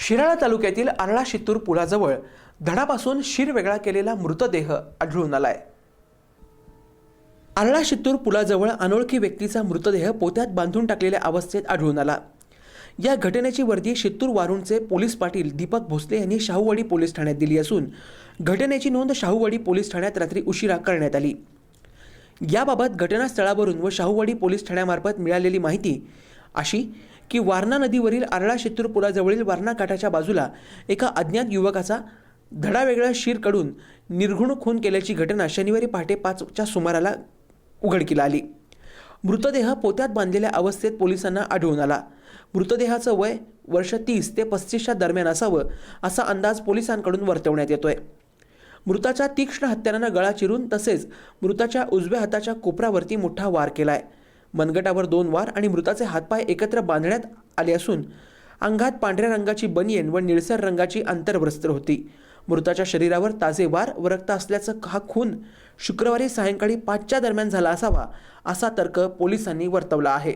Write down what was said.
शिराळा तालुक्यातील आरळा शित्तूर पुलाजवळ धडापासून शिर वेगळा केलेला मृतदेह आढळून आलाय. आरळा शित्तूर पुलाजवळ अनोळखी व्यक्तीचा मृतदेह पोत्यात बांधून टाकलेल्या अवस्थेत आढळून आला. या घटनेची वर्दी शित्तूर वारूणचे पोलीस पाटील दीपक भोसले यांनी शाहूवाडी पोलीस ठाण्यात दिली असून घटनेची नोंद शाहूवाडी पोलीस ठाण्यात रात्री उशिरा करण्यात आली. याबाबत घटनास्थळावरून व शाहूवाडी पोलीस ठाण्यामार्फत मिळालेली माहिती अशी की वारणा नदीवरील आरळा शित्तूर पुलाजवळील वारणा काठाच्या बाजूला एका अज्ञात युवकाचा धडावेगळा शीरकडून निर्घुण खून केल्याची घटना शनिवारी पहाटे पाचच्या सुमाराला उघडकीला आली. मृतदेह पोत्यात बांधलेल्या अवस्थेत पोलिसांना आढळून आला. मृतदेहाचं वय वर्ष तीस ते पस्तीसच्या दरम्यान असावं असा अंदाज पोलिसांकडून वर्तवण्यात येतोय. मृताच्या तीक्ष्ण हत्यारानं गळा चिरून तसेच मृताच्या उजव्या हाताच्या कोपरावरती मोठा वार केलाय. मनगटावर दोन वार आणि मृताचे हातपाय एकत्र बांधण्यात आले असून अंगात पांढऱ्या रंगाची बनियन व निळसर रंगाची अंतर्वस्त्र होती. मृताच्या शरीरावर ताजे वार व रक्त असल्याचं हा खून शुक्रवारी सायंकाळी पाचच्या दरम्यान झाला असावा असा तर्क पोलिसांनी वर्तवला आहे.